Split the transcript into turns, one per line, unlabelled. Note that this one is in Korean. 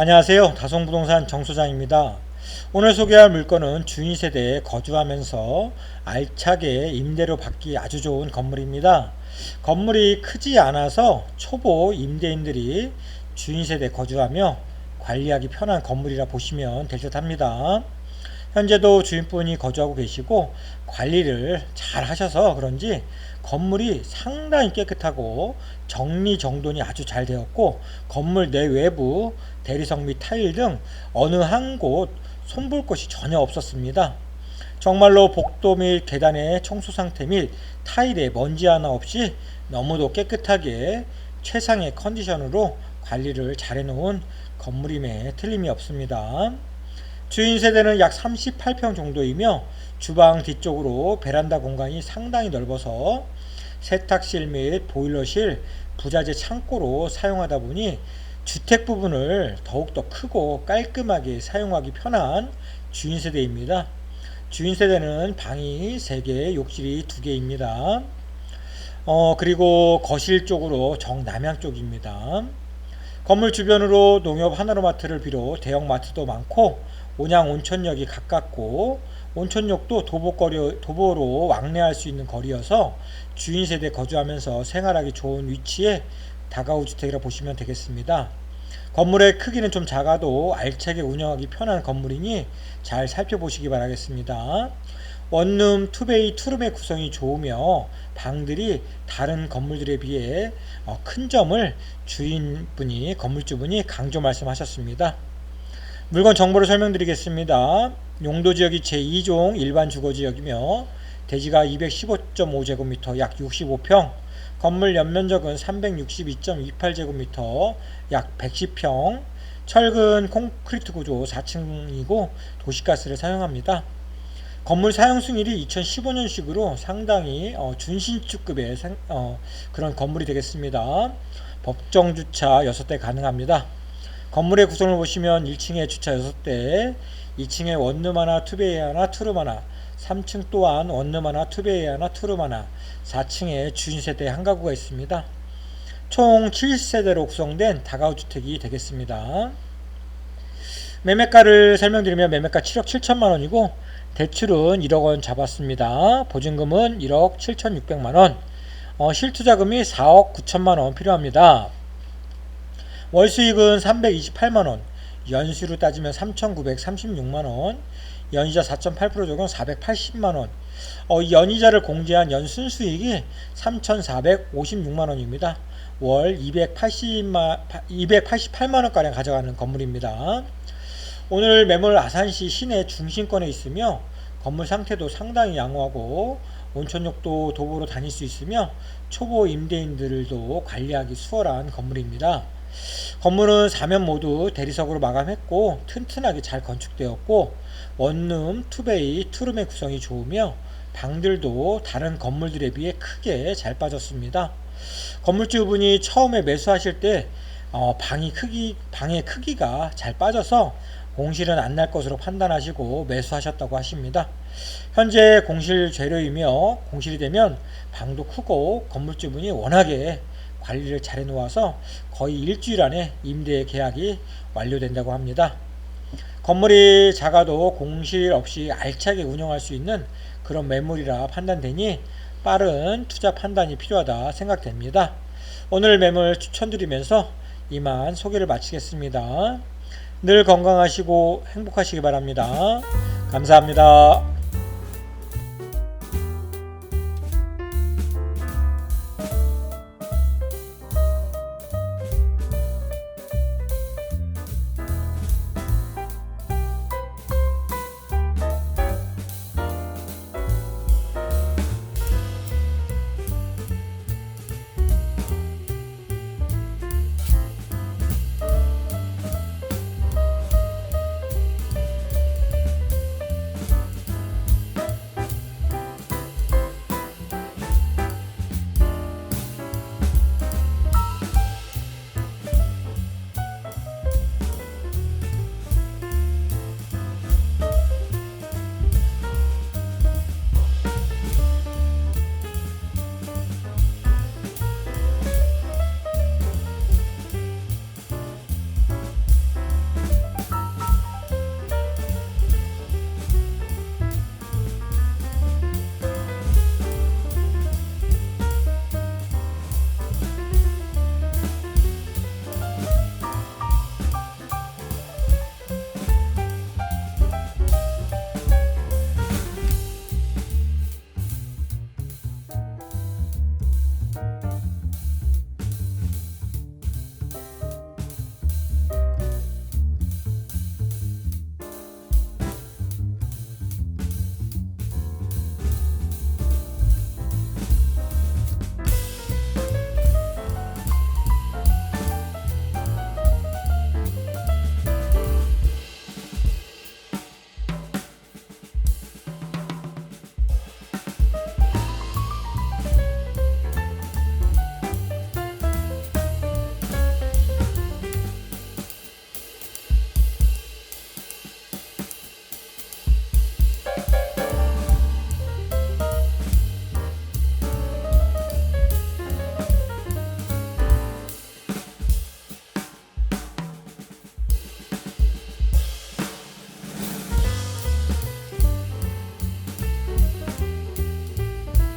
안녕하세요. 다송부동산 정소장입니다. 오늘 소개할 물건은 주인 세대에 거주하면서 알차게 임대로 받기 아주 좋은 건물입니다. 건물이 크지 않아서 초보 임대인들이 주인 세대에 거주하며 관리하기 편한 건물이라 보시면 될 듯 합니다. 현재도 주인분이 거주하고 계시고 관리를 잘 하셔서 그런지 건물이 상당히 깨끗하고 정리 정돈이 아주 잘 되었고 건물 내 외부 대리석 및 타일 등 어느 한 곳 손볼 곳이 전혀 없었습니다. 정말로 복도 및 계단의 청소 상태 및 타일에 먼지 하나 없이 너무도 깨끗하게 최상의 컨디션으로 관리를 잘 해놓은 건물임에 틀림이 없습니다. 주인 세대는 약 38평 정도이며 주방 뒤쪽으로 베란다 공간이 상당히 넓어서 세탁실 및 보일러실, 부자재 창고로 사용하다 보니 주택 부분을 더욱더 크고 깔끔하게 사용하기 편한 주인 세대입니다. 주인 세대는 방이 3개, 욕실이 2개입니다. 어, 그리고 거실 쪽으로 정남향 쪽입니다. 건물 주변으로 농협 하나로마트를 비롯 대형마트도 많고 온양 온천역이 가깝고 온천역도 도보거리, 도보로 왕래할 수 있는 거리여서 주인 세대 거주하면서 생활하기 좋은 위치에 다가구 주택이라 보시면 되겠습니다. 건물의 크기는 좀 작아도 알차게 운영하기 편한 건물이니 잘 살펴보시기 바라겠습니다. 원룸, 투베이, 투룸의 구성이 좋으며 방들이 다른 건물들에 비해 어, 큰 점을 주인분이 건물주분이 강조 말씀하셨습니다. 물건 정보를 설명드리겠습니다. 용도 지역이 제2종 일반 주거 지역이며 대지가 215.5제곱미터 약 65평, 건물 연면적은 362.28제곱미터 약 110평, 철근 콘크리트 구조 4층이고 도시가스를 사용합니다. 건물 사용 승일이 2015년식으로 상당히 어, 준신축급의 상- 어, 그런 건물이 되겠습니다. 법정 주차 6대 가능합니다. 건물의 구성을 보시면 1층에 주차 6대, 2층에 원룸 하나, 투베이 하나, 투룸 하나, 3층 또한 원룸 하나, 투베이 하나, 투룸 하나, 4층에 주인 세대 한 가구가 있습니다. 총 7세대로 구성된 다가구 주택이 되겠습니다. 매매가를 설명드리면 매매가 7억 7천만 원이고 대출은 1억 원 잡았습니다. 보증금은 1억 7천 6백만 원, 어, 실투자금이 4억 9천만 원 필요합니다. 월 수익은 328만 원, 연수로 따지면 3,936만 원, 연이자 4.8% 적은 480만 원. 어, 이 연이자를 공제한 연순 수익이 3,456만 원입니다. 월 280만 288만 원가량 가져가는 건물입니다. 오늘 매물 아산시 시내 중심권에 있으며 건물 상태도 상당히 양호하고 온천역도 도보로 다닐 수 있으며 초보 임대인들도 관리하기 수월한 건물입니다. 건물은 사면 모두 대리석으로 마감했고 튼튼하게 잘 건축되었고 원룸, 투베이, 투룸의 구성이 좋으며 방들도 다른 건물들에 비해 크게 잘 빠졌습니다. 건물주분이 처음에 매수하실 때 어, 방이 크기 방의 크기가 잘 빠져서 공실은 안 날 것으로 판단하시고 매수하셨다고 하십니다. 현재 공실 재료이며 공실이 되면 방도 크고 건물주분이 워낙에 관리를 잘 해놓아서 거의 일주일 안에 임대 계약이 완료된다고 합니다. 건물이 작아도 공실 없이 알차게 운영할 수 있는 그런 매물이라 판단되니 빠른 투자 판단이 필요하다 생각됩니다. 오늘 매물 추천드리면서 이만 소개를 마치겠습니다. 늘 건강하시고 행복하시기 바랍니다. 감사합니다.